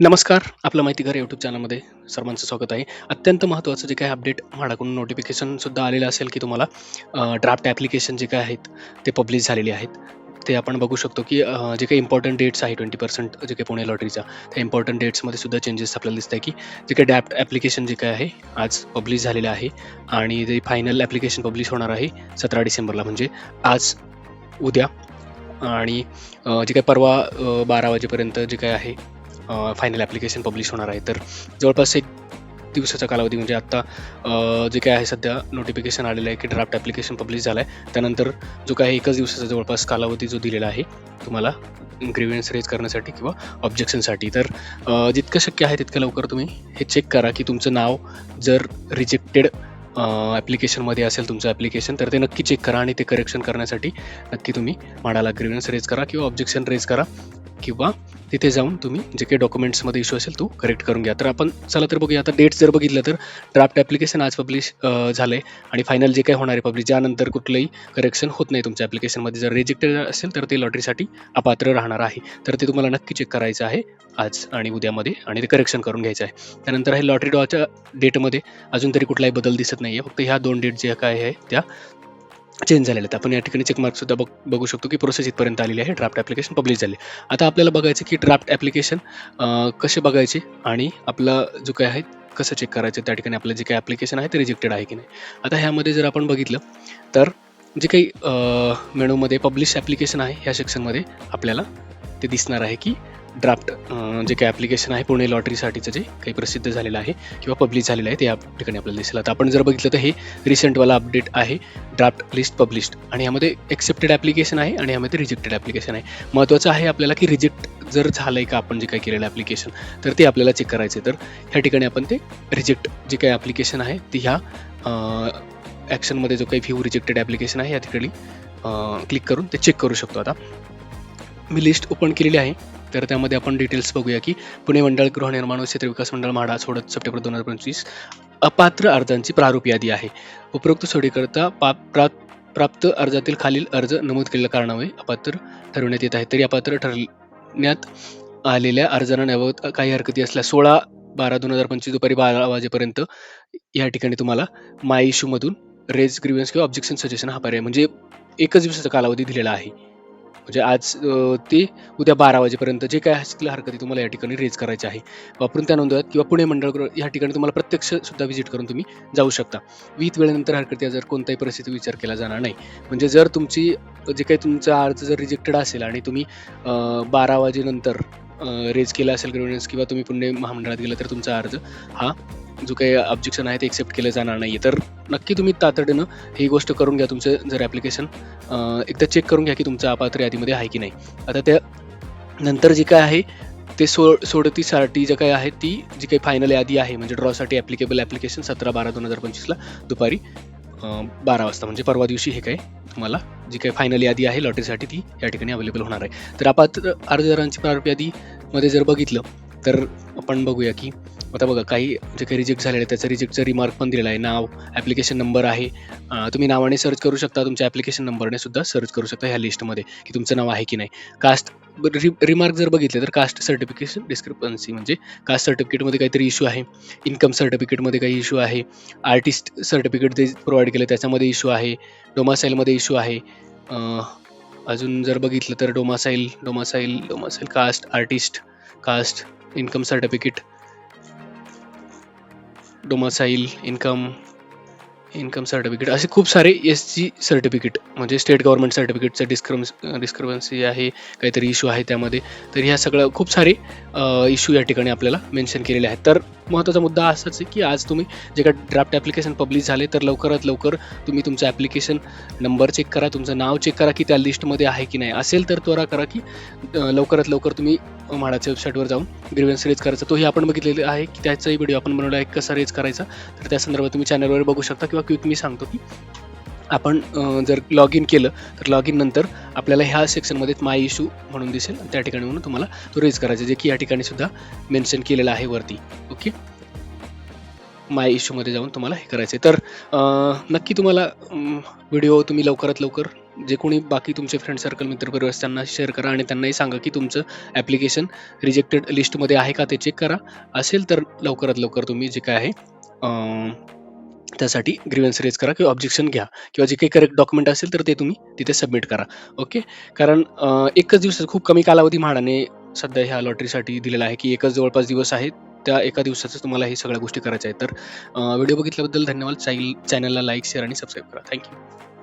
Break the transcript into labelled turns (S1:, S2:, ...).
S1: नमस्कार आपलं माहिती घर यूट्यूब चॅनलमध्ये सर्वांचं स्वागत आहे. अत्यंत महत्त्वाचं जे काही अपडेट म्हाडाकडून नोटिफिकेशनसुद्धा आलेलं असेल की तुम्हाला ड्राफ्ट ॲप्लिकेशन जे काय आहेत ते पब्लिश झालेले आहेत. ते आपण बघू शकतो की जे काही इम्पॉर्टंट डेट्स आहे ट्वेंटी पर्सेंट जे काही पुणे लॉटरीचा त्या इम्पॉर्टंट डेट्समध्ये सुद्धा चेंजेस आपल्याला दिसत आहे की जे काही डॅप्ट ॲप्लिकेशन जे काय आहे आज पब्लिश झालेलं आहे आणि ते फायनल ॲप्लिकेशन पब्लिश होणार आहे सतरा डिसेंबरला. म्हणजे आज उद्या आणि जे काही परवा बारा वाजेपर्यंत जे काय आहे फायनल ॲप्लिकेशन पब्लिश होणार आहे. तर जवळपास एक दिवसाचा कालावधी म्हणजे आत्ता जे काय आहे सध्या नोटिफिकेशन आलेलं आहे की ड्राफ्ट ॲप्लिकेशन पब्लिश झालं आहे त्यानंतर जो काय एकच दिवसाचा जवळपास कालावधी जो दिलेला आहे तुम्हाला ग्रीवियन्स रेज करण्यासाठी किंवा ऑब्जेक्शनसाठी तर जितकं शक्य आहे तितकं लवकर तुम्ही हे चेक करा की तुमचं नाव जर रिजेक्टेड ॲप्लिकेशनमध्ये असेल तुमचं ॲप्लिकेशन तर ते नक्की चेक करा आणि ते करेक्शन करण्यासाठी नक्की तुम्ही माडाला ग्रीवियन्स रेज करा किंवा ऑब्जेक्शन रेज करा. किंवा तिथे जाऊन तुम्ही जे काही डॉक्युमेंट्समध्ये इश्यू असेल तो करेक्ट करून घ्या. तर आपण चला तर बघूया. आता डेट्स जर बघितलं तर ड्राफ्ट ॲप्लिकेशन आज पब्लिश झालं आहे आणि फायनल जे काही होणार आहे पब्लिश ज्यानंतर कुठलंही करेक्शन होत नाही तुमच्या ॲप्लिकेशनमध्ये जर रिजेक्टेड असेल तर ते लॉटरीसाठी अपात्र राहणार आहे. तर ते तुम्हाला नक्की चेक करायचं आहे आज आणि उद्यामध्ये आणि ते करेक्शन करून घ्यायचं आहे. त्यानंतर हे लॉटरी डॉच्या डेटमध्ये अजून तरी कुठलाही बदल दिसत नाही आहे फक्त ह्या दोन डेट ज्या काय आहे त्या चेंज झालेले आहेत. आपण या ठिकाणी चेकमार्कसुद्धा बघ बघू शकतो की प्रोसेस इथपर्यंत आलेली आहे. ड्राफ्ट ॲप्लिकेशन पब्लिश झाले. आता आपल्याला बघायचं की ड्राफ्ट ॲप्लिकेशन कसे बघायचे आणि आपला जो काय आहे कसं चेक करायचं त्या ठिकाणी आपलं जे काही ॲप्लिकेशन आहे ते रिजेक्टेड आहे की नाही. आता ह्यामध्ये जर आपण बघितलं तर जे काही मेनूमध्ये पब्लिश ॲप्लिकेशन आहे ह्या सेक्शनमध्ये आपल्याला ते दिसणार आहे की ड्राफ्ट जे काही ॲप्लिकेशन आहे पुणे लॉटरीसाठीचं जे काही प्रसिद्ध झालेलं आहे किंवा पब्लिश झालेलं आहे ते या ठिकाणी आपल्याला दिसेल. आता आपण जर बघितलं तर हे रिसेंटवाला अपडेट आहे. ड्राफ्ट लिस्ट पब्लिश्ड आणि यामध्ये एक्सेप्टेड ॲप्लिकेशन आहे आणि यामध्ये रिजेक्टेड ॲप्लिकेशन आहे. महत्त्वाचं आहे आपल्याला की रिजेक्ट जर झालं आहे का आपण जे काही केलेलं ॲप्लिकेशन तर ते आपल्याला चेक करायचं आहे तर ह्या ठिकाणी आपण ते रिजेक्ट जे काही ॲप्लिकेशन आहे ते ह्या ॲक्शनमध्ये जो काही व्ह्यू रिजेक्टेड ॲप्लिकेशन आहे या ठिकाणी क्लिक करून ते चेक करू शकतो आता. मी लिस्ट ओपन केलेली आहे तर त्यामध्ये आपण डिटेल्स बघूया की पुणे मंडळ गृहनिर्माण व क्षेत्र विकास मंडळ म्हाडा सोडत सप्टेंबर दोन हजार पंचवीस अपात्र अर्जांची प्रारूप यादी आहे. उपरोक्त सोडीकरता पा प्रा प्राप्त अर्जातील खालील अर्ज नमूद केलेल्या कारणामुळे अपात्र ठरवण्यात येत आहे. तरी अपात्र ठरण्यात आलेल्या अर्जांना न्यावत काही हरकती असल्या सोळा बारा दोन हजार पंचवीस दुपारी बारा वाजेपर्यंत या ठिकाणी तुम्हाला माय इश्यूमधून रेज ग्रीवन्स किंवा ऑब्जेक्शन सजेशन हा पर्याय म्हणजे एकच दिवसाचा कालावधी दिलेला आहे. म्हणजे आज ते उद्या बारा वाजेपर्यंत जे काय असतील हरकती तुम्हाला या ठिकाणी रेज करायचे आहे. वापरून त्या नोंदवत किंवा पुणे मंडळ या ठिकाणी तुम्हाला प्रत्यक्ष सुद्धा व्हिजिट करून तुम्ही जाऊ शकता. वीत वेळेनंतर हरकती जर कोणत्याही परिस्थिती विचार केला जाणार नाही. म्हणजे जर तुमची जे काही तुमचा अर्ज जर रिजेक्टेड असेल आणि तुम्ही बारा वाजेनंतर रेज केला असेल ग्रेव्हन्स किंवा तुम्ही पुणे महामंडळात गेला तर तुमचा अर्ज हा जो काही ऑब्जेक्शन आहे ते एक्सेप्ट केलं जाणार नाही तर नक्की तुम्ही तातडीनं ही गोष्ट करून घ्या तुमचं जर ॲप्लिकेशन एकदा चेक करून घ्या की तुमचं अपात्र यादीमध्ये आहे की नाही. आता त्या नंतर जे काय आहे ते सो सोडतीसाठी जे काय आहे ती जी काही फायनल यादी आहे म्हणजे ड्रॉसाठी ॲप्लिकेबल ॲप्लिकेशन सतरा बारा दोन हजार पंचवीसला दुपारी बारा वाजता म्हणजे परवा दिवशी हे काय तुम्हाला जी काही फायनल यादी आहे लॉटरीसाठी ती या ठिकाणी अवेलेबल होणार आहे. तर अपात्र अर्जदारांची प्रारूप यादीमध्ये जर बघितलं तर आपण बघूया की आता बघा काही जे काही रिजेक्ट झालेलं आहे त्याचं रिजेक्टचं रिमार्क पण दिलेलं आहे. नाव ॲप्लिकेशन नंबर आहे. तुम्ही नावाने सर्च करू शकता तुमच्या ॲप्लिकेशन नंबरने सुद्धा सर्च करू शकता ह्या लिस्टमध्ये की तुमचं नाव आहे की नाही. कास्ट रि रिमार्क जर बघितले तर कास्ट सर्टिफिकेशन डिस्क्रिपन्सी म्हणजे कास्ट सर्टिफिकेटमध्ये काहीतरी इश्यू आहे. इन्कम सर्टिफिकेटमध्ये काही इश्यू आहे. आर्टिस्ट सर्टिफिकेट जे प्रोव्हाइड केलं त्याच्यामध्ये इश्यू आहे. डोमासाईलमध्ये इश्यू आहे. अजून जर बघितलं तर domicile domicile domicile caste artist caste income certificate domicile income income certificate असे खूप सारे एस जी सर्टिफिकेट म्हणजे स्टेट गव्हर्नमेंट सर्टिफिकेटचं डिस्क्रम डिस्क्रबन्सी आहे काहीतरी इश्यू आहे त्यामध्ये. तर ह्या सगळं खूप सारे इश्यू या ठिकाणी आपल्याला मेन्शन केलेले आहेत. तर महत्त्वाचा मुद्दा असाच आहे की आज तुम्ही जे काय ड्राफ्ट ॲप्लिकेशन पब्लिश झाले तर लवकरात लवकर तुम्ही तुमचं ॲप्लिकेशन नंबर चेक करा तुमचं नाव चेक करा की त्या लिस्टमध्ये आहे की नाही. असेल तर त्वरा करा की लवकरात लवकर तुम्ही म्हाडाच्या वेबसाईटवर जाऊन ग्रीवन्स रेज करायचा. तोही आपण बघितलेला आहे की त्याचाही व्हिडिओ आपण बनवला आहे कसा रेज करायचा. तर त्या संदर्भात तुम्ही चॅनलवर बघू शकता किंवा क्विक मी सांगतो की आपण जर लॉग इन केलं तर लॉग इन नंतर आपल्याला ह्या सेक्शनमध्ये माय इश्यू म्हणून दिसेल. त्या ठिकाणी म्हणून तुम्हाला तो रेज करायचा जे की या ठिकाणी सुद्धा मेन्शन केलेलं आहे वरती. ओके माय इश्यूमध्ये जाऊन तुम्हाला हे करायचं आहे तर नक्की तुम्हाला व्हिडिओ तुम्ही लवकरात लवकर जे कोणी बाकी तुमचे फ्रेंड सर्कल मित्रपरिवार त्यांना शेअर करा आणि त्यांनाही सांगा की तुमचं ॲप्लिकेशन रिजेक्टेड लिस्टमध्ये आहे का ते चेक करा. असेल तर लवकरात लवकर तुम्ही जे काय आहे त्यासाठी ग्रिव्हन्स रेज करा किंवा ऑब्जेक्शन घ्या किंवा जे काही करेक्ट डॉक्युमेंट असेल तर ते तुम्ही तिथे सबमिट करा. ओके कारण एकच दिवसात खूप कमी कालावधी म्हाडाने सध्या ह्या लॉटरीसाठी दिलेला आहे की एकच जवळपास दिवस आहेत त्या एका दिवसाचं तुम्हाला हे सगळ्या गोष्टी करायच्या आहेत. तर व्हिडिओ बघितल्याबद्दल धन्यवाद. चॅनलला लाईक शेअर आणि सबस्क्राईब करा. Thank you